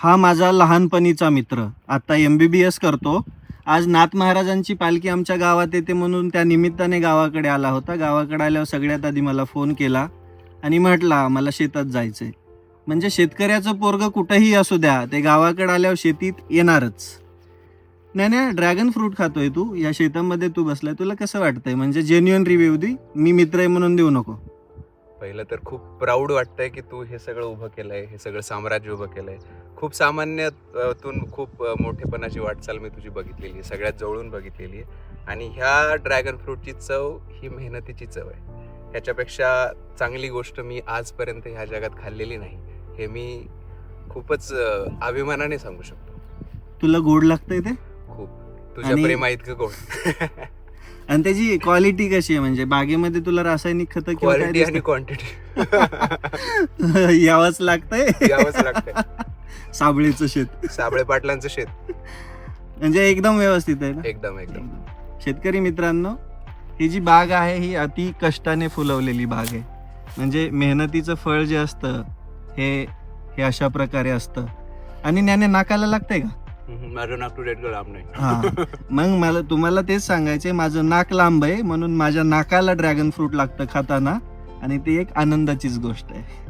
हा माझा लहानपणीचा मित्र. आता एम बी बी एस करतो. आज नाथ महाराजांची पालखी आमच्या गावात येते म्हणून त्या निमित्ताने गावाकडे आला होता. गावाकडे आल्यावर सगळ्यात आधी मला फोन केला आणि म्हटला मला शेतात जायचंय. म्हणजे शेतकऱ्याचं पोरग कुठंही असू द्या ते गावाकडे आल्यावर शेतीत येणारच. नाही नाही ड्रॅगन फ्रूट खातोय तू. या शेतामध्ये तू बसलाय तुला कसं वाटतंय? म्हणजे जेन्युअन रिव्ह्यू दे. मी मित्र आहे म्हणून देऊ नको. पहिलं तर खूप प्राऊड वाटतंय की तू हे सगळं उभं केलंय हे सगळं साम्राज्य उभं केलंय. खूप सामान्यातून खूप मोठेपणाची वाटचाल मी तुझी बघितलेली आहे. सगळ्यात जवळून बघितलेली आहे. आणि ह्या ड्रॅगन फ्रूटची चव ही मेहनतीची चव आहे. ह्याच्यापेक्षा चांगली गोष्ट मी आजपर्यंत ह्या जगात खाल्लेली नाही. हे मी खूपच अभिमानाने सांगू शकतो. तुला गोड लागतंय ते? खूप. तुझ्या प्रेमा इतकं गोड. आणि त्याची क्वालिटी कशी आहे? म्हणजे बागेमध्ये तुला रासायनिक खतं क्वालिटी आणि? क्वांटिटी यावंच लागतंय. यावंच लागतंय. साबळेचं शेत. साबळे पाटलांचं शेत. म्हणजे एकदम व्यवस्थित आहे ना? एकदम एकदम. शेतकरी मित्रांनो ही जी बाग आहे ही अति कष्टाने फुलवलेली बाग आहे. म्हणजे मेहनतीचं फळ जे असतं हे हे अशा प्रकारे असतं. आणि ज्ञाने नाकाला लागतंय का? माझं नाक टू डेट लांब नाही. हा. मग मला तुम्हाला तेच सांगायचंय माझं नाक लांब आहे म्हणून माझ्या नाकाला ड्रॅगन फ्रूट लागतं खाताना. आणि ती एक आनंदाचीच गोष्ट आहे.